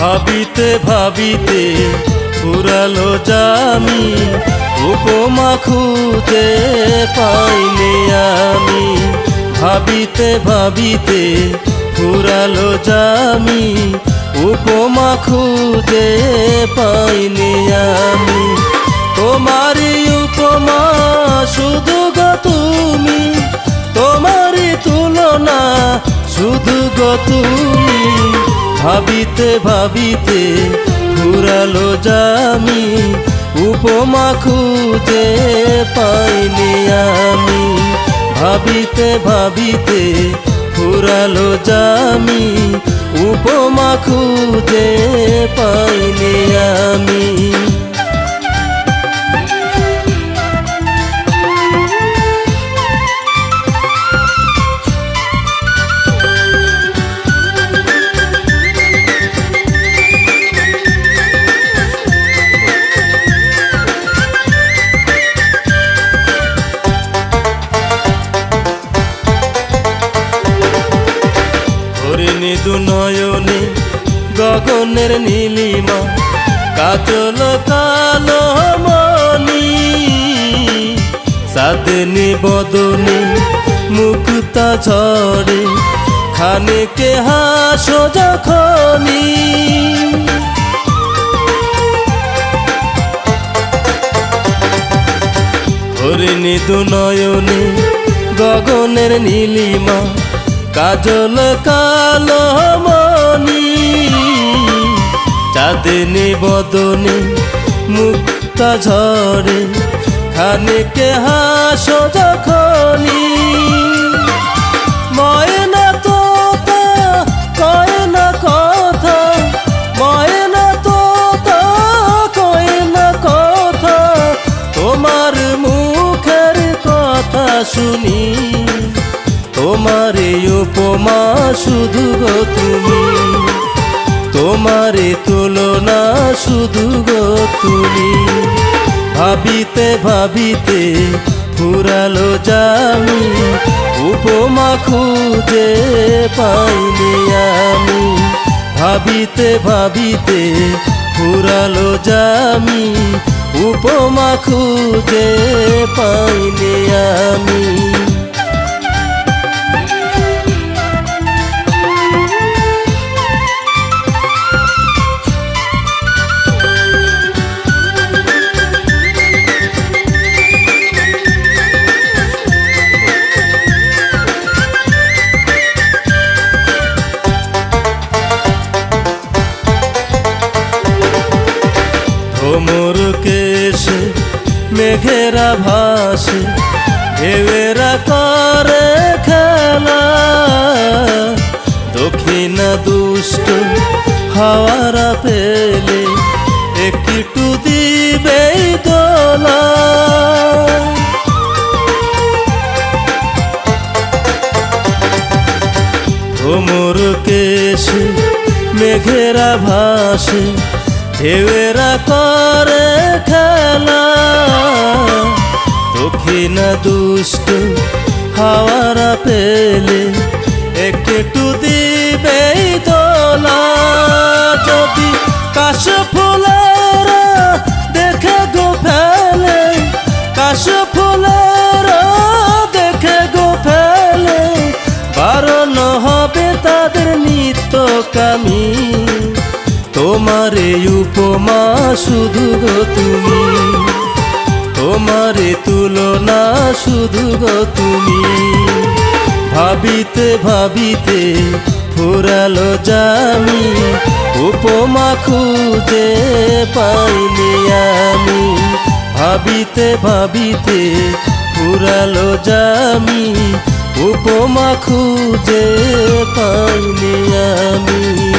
ভাবিতে ভাবিতে ফুরালো জামি, উপমা খুঁজে পাইনি আমি। ভাবিতে ভাবিতে ফুরালো জামি, উপমা খুঁজে পাইনি আমি। তোমারই উপমা শুধু গো তুমি, তোমারই তুলনা শুধু গো তুমি। ভাবিতে ভাবিতে ঘুরালো জামি উপমা খুঁজে পাইনি আমি। ভাবিতে ভাবিতে ঘুরালো জামি উপমা খুঁজে পাইনি আমি। হরিণী দুনয়নে গগনের নীলিমা কাজল কালো মনি সাদনি বদনি মুক্তা ঝরে, খানিকে হাসো যখনি হরিণী দুনয়নে গগনের নীলিমা কাজল কালো মনি চাঁদনি বদনে মুক্তা ঝরে, খানিকে হাসো যখনি ময়না তোতা কথা, ময়না তোতা কথা, তোমার মুখের কথা শুনি। তোমার উপমা শুধু গো তুমি। তোমারে তুলনা শুধু গো তুমি। ভাবিতে ভাবিতে ফুরালো জামি উপমা খুঁজে পাইনি আমি। ভাবিতে ভাবিতে ফুরালো জামি উপমা খুঁজে পাইনি আমি। ভোমর কেশে মেঘেরা ভাসে ঢেউয়েরা করে খেলা। দক্ষিণ দুষ্ট হাওয়ারা পেলে একটু দিবে দোলা। ভোমর কেশে মেঘেরা ভাসে ঢেউয়েরা করে খেলা। দক্ষিণ দুষ্ট হাওয়ারা পেলে একটু দিবে দোলা। যদি কাশ ফুলেরা দেখে গো ফেলে, কাশ ফুলেরা দেখে গো ফেলে, বারণ হবে তাদের নিত্য কামি। তোমারে উপমা শুধু গো তুমি। তোমারে তুলনা শুধু গো তুমি। ভাবিতে ভাবিতে ফুরালো জামি, উপমা খুঁজে পাইনি আমি। ভাবিতে ভাবিতে ফুরালো জামি, উপমা খুঁজে পাইনি আমি।